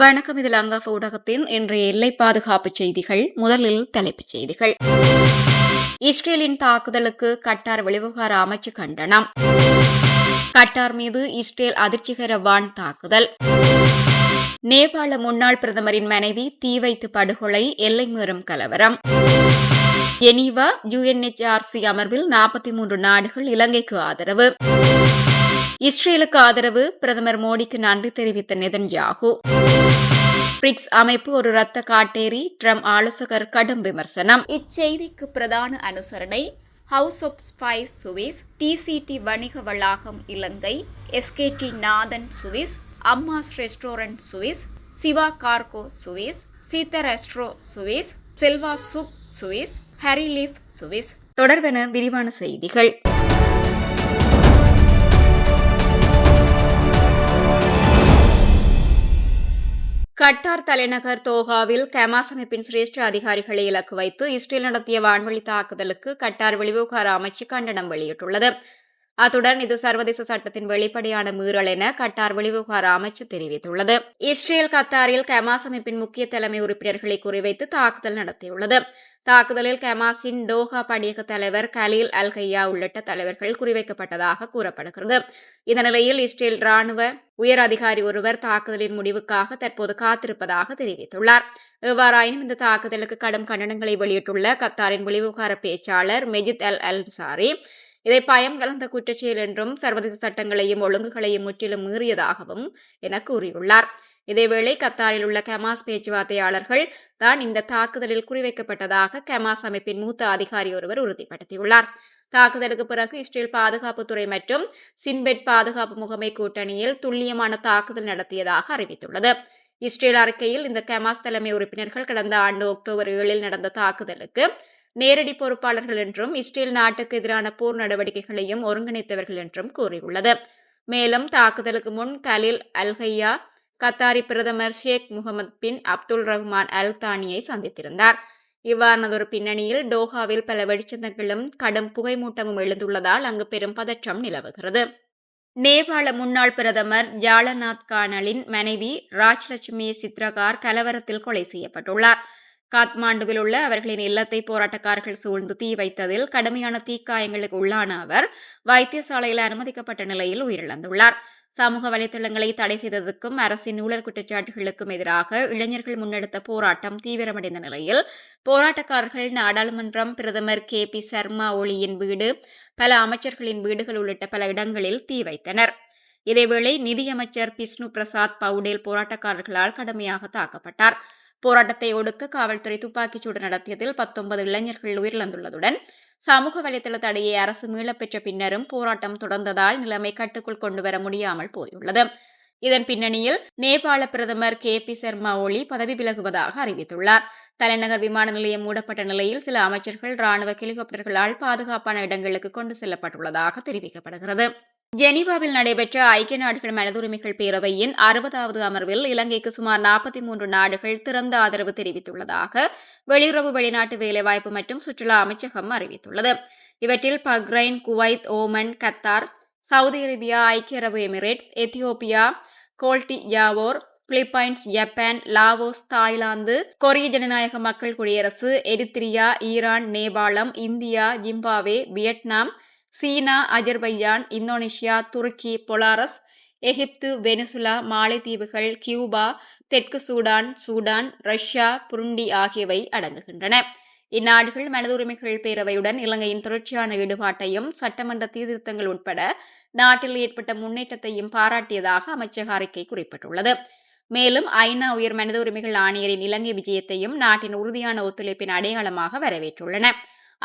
வணக்கம் இது லங்கா ஊடகத்தின் இன்றைய எல்லை பாதுகாப்பு செய்திகள். முதலில் தலைப்புச் செய்திகள். இஸ்ரேலின் தாக்குதலுக்கு கட்டார் வெளிவிவகார அமைச்சு கண்டனம். கட்டார் மீது இஸ்ரேல் அதிர்ச்சிகர வான் தாக்குதல். நேபாள முன்னாள் பிரதமரின் மனைவி தீ வைத்து படுகொலை எல்லை மீறும் கலவரம். ஜெனீவா யுஎன்எச்ஆர்சி அமர்வில் நாற்பத்தி மூன்று நாடுகள் இலங்கைக்கு ஆதரவு. இஸ்ரேலுக்கு ஆதரவு பிரதமர் மோடிக்கு நன்றி தெரிவித்த நெதன்யாகு. பிரிக்ஸ் அமைப்பு ஒரு ரத்த காட்டேரி ட்ரம் ஆலோசகர் கடும் விமர்சனம். இச்செய்திக்கு பிரதான அனுசரணை house of spice Swiss DCT வணிக வளாகம் இலங்கை SKD Nathan Swiss Amma's restaurant Swiss Siva cargo Swiss சீத்த ரெஸ்ட்ரோ சுவிஸ் செல்வா சுக் சுவிஸ் ஹரிலீஃப் சுவிஸ். தொடர்பென விரிவான செய்திகள். கட்டார் தலைநகர் தோகாவில் கமாஸ் அமைப்பின் சிரேஷ்ட அதிகாரிகளை இலக்கு வைத்து இஸ்ரேல் நடத்திய வான்வழி தாக்குதலுக்கு கட்டார் வெளிவிவகார அமைச்சு கண்டனம் வெளியிட்டுள்ளது. அத்துடன் இது சர்வதேச சட்டத்தின் வெளிப்படையான மீறல் என கட்டார் வெளிவிவகார அமைச்சு தெரிவித்துள்ளது. இஸ்ரேல் கத்தாரில் கமாஸ் அமைப்பின் முக்கிய தலைமை உறுப்பினர்களை குறிவைத்து தாக்குதல் நடத்தியுள்ளது. தாக்குதலில் கமாஸின் டோஹா பணியக தலைவர் கலீல் அல் கையா உள்ளிட்ட தலைவர்கள் குறிவைக்கப்பட்டதாக கூறப்படுகிறது. இந்த நிலையில் இஸ்ரேல் ராணுவ உயர் அதிகாரி ஒருவர் தாக்குதலின் முடிவுக்காக தற்போது காத்திருப்பதாக தெரிவித்துள்ளார். எவ்வாறாயினும் இந்த தாக்குதலுக்கு கடும் கண்டனங்களை வெளியிட்டுள்ள கத்தாரின் வெளிவிவகார பேச்சாளர் மெஜித் அல் அல்சாரி இதை பயம் கலந்த குற்றச்செயல் என்றும் சர்வதேச சட்டங்களையும் ஒழுங்குகளையும் முற்றிலும் மீறியதாகவும் என கூறியுள்ளார். இதேவேளை கத்தாரில் உள்ள கமாஸ் பேச்சுவார்த்தையாளர்கள் தான் இந்த தாக்குதலில் குறிவைக்கப்பட்டதாக கமாஸ் அமைப்பின் மூத்த அதிகாரி ஒருவர் உறுதிப்படுத்தியுள்ளார். தாக்குதலுக்கு பிறகு இஸ்ரேல் பாதுகாப்புத்துறை மற்றும் சின்பெட் பாதுகாப்பு முகமை கூட்டணியில் துல்லியமான தாக்குதல் நடத்தியதாக அறிவித்துள்ளது. இஸ்ரேல் அறிக்கையில் இந்த கமாஸ் தலைமை உறுப்பினர்கள் கடந்த ஆண்டு அக்டோபர் ஏழில் நடந்த தாக்குதலுக்கு நேரடி பொறுப்பாளர்கள் என்றும் இஸ்ரேல் நாட்டுக்கு எதிரான போர் நடவடிக்கைகளையும் ஒருங்கிணைத்தவர்கள் என்றும் கூறியுள்ளது. மேலும் தாக்குதலுக்கு முன் கலில் அல்ஹையா கத்தாரி பிரதமர் ஷேக் முகமது பின் அப்துல் ரஹ்மான் அல் தானியை சந்தித்திருந்தார். இவ்வாறானதொரு பின்னணியில் டோஹாவில் பல வெளிச்சந்தங்களும் கடும் புகைமூட்டமும் எழுந்துள்ளதால் அங்கு பெரும் பதற்றம் நிலவுகிறது. நேபாள முன்னாள் பிரதமர் ஜாலநாத் கானலின் மனைவி ராஜ்லட்சுமி சித்ரகார் கலவரத்தில் கொலை செய்யப்பட்டுள்ளார். காத்மாண்டுவில் உள்ள அவர்களின் இல்லத்தை போராட்டக்காரர்கள் சூழ்ந்து தீ வைத்ததில் கடுமையான தீக்காயங்களுக்கு உள்ளான அவர் வைத்தியசாலையில் அனுமதிக்கப்பட்ட நிலையில் உயிரிழந்துள்ளார். சமூக வலைதளங்களை தடை செய்ததற்கும் அரசின் ஊழல் குற்றச்சாட்டுகளுக்கும் எதிராக இளைஞர்கள் முன்னெடுத்த போராட்டம் தீவிரமடைந்த நிலையில் போராட்டக்காரர்கள் நாடாளுமன்றம் பிரதமர் கே. பி. சர்மா ஒளியின் வீடு பல அமைச்சர்களின் வீடுகள் உள்ளிட்ட பல இடங்களில் தீ வைத்தனர். இதேவேளை நிதியமைச்சர் பிஷ்ணு பிரசாத் பவுடேல் போராட்டக்காரர்களால் கடுமையாக தாக்கப்பட்டார். போராட்டத்தை ஒடுக்க காவல்துறை துப்பாக்கிச்சூடு நடத்தியதில் பத்தொன்பது இளைஞர்கள் உயிரிழந்துள்ளதுடன் சமூக வலைதள தடையை அரசு மீளப்பெற்ற பின்னரும் போராட்டம் தொடர்ந்ததால் நிலைமை கட்டுக்குள் கொண்டுவர முடியாமல் போயுள்ளது. இதன் பின்னணியில் நேபாள பிரதமர் கே. பி. சர்மா ஒளி பதவி விலகுவதாக அறிவித்துள்ளார். தலைநகர் விமான நிலையம் மூடப்பட்ட நிலையில் சில அமைச்சர்கள் ராணுவ ஹெலிகாப்டர்களால் பாதுகாப்பான இடங்களுக்கு கொண்டு செல்லப்பட்டுள்ளதாக தெரிவிக்கப்படுகிறது. ஜெனீவாவில் நடைபெற்ற ஐக்கிய நாடுகள் மனதுரிமைகள் பேரவையின் அறுபதாவது அமர்வில் இலங்கைக்கு சுமார் நாற்பத்தி மூன்று நாடுகள் திறந்த ஆதரவு தெரிவித்துள்ளதாக வெளியுறவு வெளிநாட்டு வேலைவாய்ப்பு மற்றும் சுற்றுலா அமைச்சகம் அறிவித்துள்ளது. இவற்றில் Bahrain Kuwait Oman Qatar Saudi Arabia ஐக்கிய அரபு எமிரேட்ஸ் எத்தியோப்பியா கோல்டி யாவோர் Philippines Japan Laos Thailand Korea ஜனநாயக மக்கள் குடியரசு எரித்திரியா ஈரான் நேபாளம் India Zimbabwe Vietnam China Azerbaijan Indonesia துருக்கி பொலாரஸ் எகிப்து வெனிசுலா மாலைத்தீவுகள் கியூபா தெற்கு சூடான் சூடான் ரஷ்யா புருண்டி ஆகியவை அடங்குகின்றன. இந்நாடுகள் மனித உரிமைகள் பேரவையுடன் இலங்கையின் தொடர்ச்சியான ஈடுபாட்டையும் சட்டமன்ற சீர்திருத்தங்கள் உட்பட நாட்டில் ஏற்பட்ட முன்னேற்றத்தையும் பாராட்டியதாக அமைச்சக அறிக்கை குறிப்பிட்டுள்ளது. மேலும் ஐநா உயர் மனித உரிமைகள் ஆணையரின் இலங்கை விஜயத்தையும் நாட்டின் உறுதியான ஒத்துழைப்பின் அடையாளமாக வரவேற்றுள்ளன.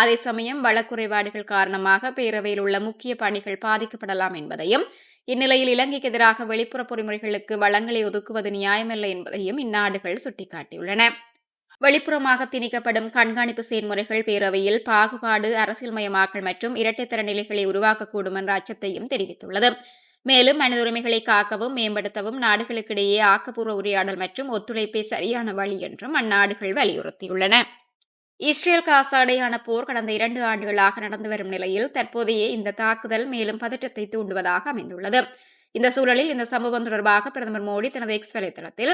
அதே சமயம் வளக்குறைபாடுகள் காரணமாக பேரவையில் உள்ள முக்கிய பணிகள் பாதிக்கப்படலாம் என்பதையும் இந்நிலையில் இலங்கைக்கு எதிராக வெளிப்புற பொறிமுறைகளுக்கு வளங்களை ஒதுக்குவது நியாயமல்ல என்பதையும் இந்நாடுகள் சுட்டிக்காட்டியுள்ளன. வெளிப்புறமாக திணிக்கப்படும் கண்காணிப்பு செயல்முறைகள் பேரவையில் பாகுபாடு அரசியல்மயமாக்கல் மற்றும் இரட்டைத்தர நிலைகளை உருவாக்கக்கூடும் என்ற அச்சத்தையும் தெரிவித்துள்ளது. மேலும் மனித உரிமைகளை காக்கவும் மேம்படுத்தவும் நாடுகளுக்கிடையே ஆக்கப்பூர்வ உரையாடல் மற்றும் ஒத்துழைப்பே சரியான வழி என்றும் அந்நாடுகள் வலியுறுத்தியுள்ளன. இஸ்ரேல் காசா இடையான போர் கடந்த இரண்டு ஆண்டுகளாக நடந்து வரும் நிலையில் தற்போதைய இந்த தாக்குதல் மேலும் பதற்றத்தை தூண்டுவதாக அமைந்துள்ளது. இந்த சூழலில் இந்த சம்பவம் தொடர்பாக பிரதமர் மோடி தனது எக்ஸ் வலைதளத்தில்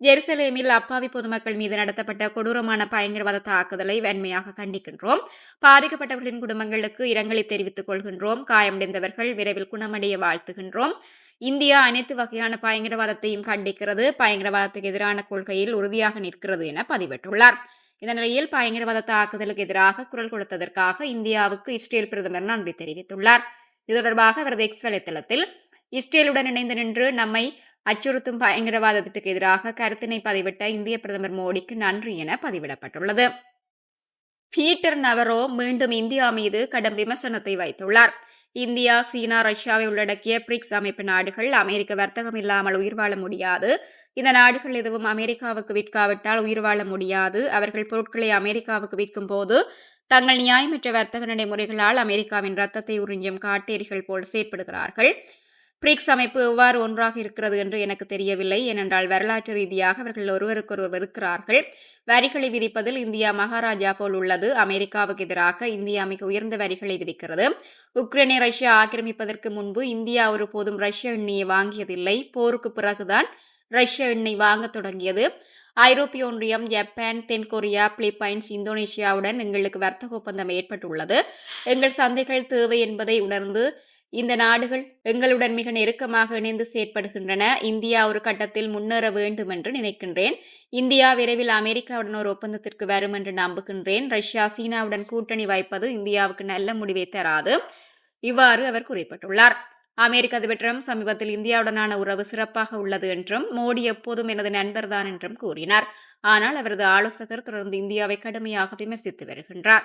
ஜெருசலேமில் அப்பாவி பொதுமக்கள் மீது நடத்தப்பட்ட கொடூரமான பயங்கரவாத தாக்குதலை வன்மையாக கண்டிக்கின்றோம். பாதிக்கப்பட்டவர்களின் குடும்பங்களுக்கு இரங்கலை தெரிவித்துக் கொள்கின்றோம். காயமடைந்தவர்கள் விரைவில் குணமடைய வாழ்த்துகின்றோம். இந்தியா அனைத்து வகையான பயங்கரவாதத்தையும் கண்டிக்கிறது. பயங்கரவாதத்துக்கு எதிரான கொள்கையில் உறுதியாக நிற்கிறது என பதிவிட்டுள்ளார். இந்த நிலையில் பயங்கரவாத தாக்குதலுக்கு எதிராக குரல் கொடுத்ததற்காக இந்தியாவுக்கு இஸ்ரேல் பிரதமர் நன்றி தெரிவித்துள்ளார். இது தொடர்பாக அவரது எக்ஸ் வலைத்தளத்தில் இஸ்ரேலுடன் இணைந்து நின்று நம்மை அச்சுறுத்தும் பயங்கரவாதத்துக்கு எதிராக கருத்தினை பதிவிட்ட இந்திய பிரதமர் மோடிக்கு நன்றி என பதிவிடப்பட்டுள்ளது. பீட்டர் நவரோ மீண்டும் இந்தியா மீது கடும் விமர்சனத்தை வைத்துள்ளார். இந்தியா சீனா ரஷ்யாவை உள்ளடக்கிய பிரிக்ஸ் அமைப்பு நாடுகள் அமெரிக்க வர்த்தகம் இல்லாமல் உயிர் வாழ முடியாது. இந்த நாடுகள் எதுவும் அமெரிக்காவுக்கு விற்காவிட்டால் உயிர் வாழ முடியாது. அவர்கள் பொருட்களை அமெரிக்காவுக்கு விற்கும் போது தங்கள் நியாயமற்ற வர்த்தக நடைமுறைகளால் அமெரிக்காவின் ரத்தத்தை உறிஞ்சும் காட்டேரிகள் போல் செயற்படுகிறார்கள். பிரிக்ஸ் அமைப்பு எவ்வாறு ஒன்றாக இருக்கிறது என்று எனக்கு தெரியவில்லை. ஏனென்றால் வரலாற்று ரீதியாக அவர்கள் ஒருவருக்கொருவர் வெறுக்கிறார்கள். வரிகளை விதிப்பதில் இந்தியா மகாராஜா போல் உள்ளது. அமெரிக்காவுக்கு எதிராக இந்தியா மிக உயர்ந்த வரிகளை விதிக்கிறது. உக்ரைனை ரஷ்யா ஆக்கிரமிப்பதற்கு முன்பு இந்தியா ஒருபோதும் ரஷ்ய எண்ணெயை வாங்கியதில்லை. போருக்கு பிறகுதான் ரஷ்ய எண்ணெய் வாங்க தொடங்கியது. ஐரோப்பிய ஒன்றியம் ஜப்பான் தென்கொரியா பிலிப்பைன்ஸ் இந்தோனேஷியாவுடன் எங்களுக்கு வர்த்தக ஒப்பந்தம் ஏற்பட்டுள்ளது. எங்கள் சந்தைகள் தேவை என்பதை உணர்ந்து இந்த நாடுகள் எங்களுடன் மிக நெருக்கமாக இணைந்து செயற்படுகின்றன. இந்தியா ஒரு கட்டத்தில் முன்னேற வேண்டும் என்று நினைக்கின்றேன். இந்தியா விரைவில் அமெரிக்காவுடன் ஒரு ஒப்பந்தத்திற்கு வரும் என்று நம்புகின்றேன். ரஷ்யா சீனாவுடன் கூட்டணி வைப்பது இந்தியாவுக்கு நல்ல முடிவை தராது இவ்வாறு அவர் குறிப்பிட்டுள்ளார். அமெரிக்க அதிபர் ட்ரம்ப் சமீபத்தில் இந்தியாவுடனான உறவு சிறப்பாக உள்ளது என்றும் மோடி எப்போதும் எனது நண்பர்தான் என்றும் கூறினார். ஆனால் அவரது ஆலோசகர் தொடர்ந்து இந்தியாவை கடுமையாக விமர்சித்து வருகின்றார்.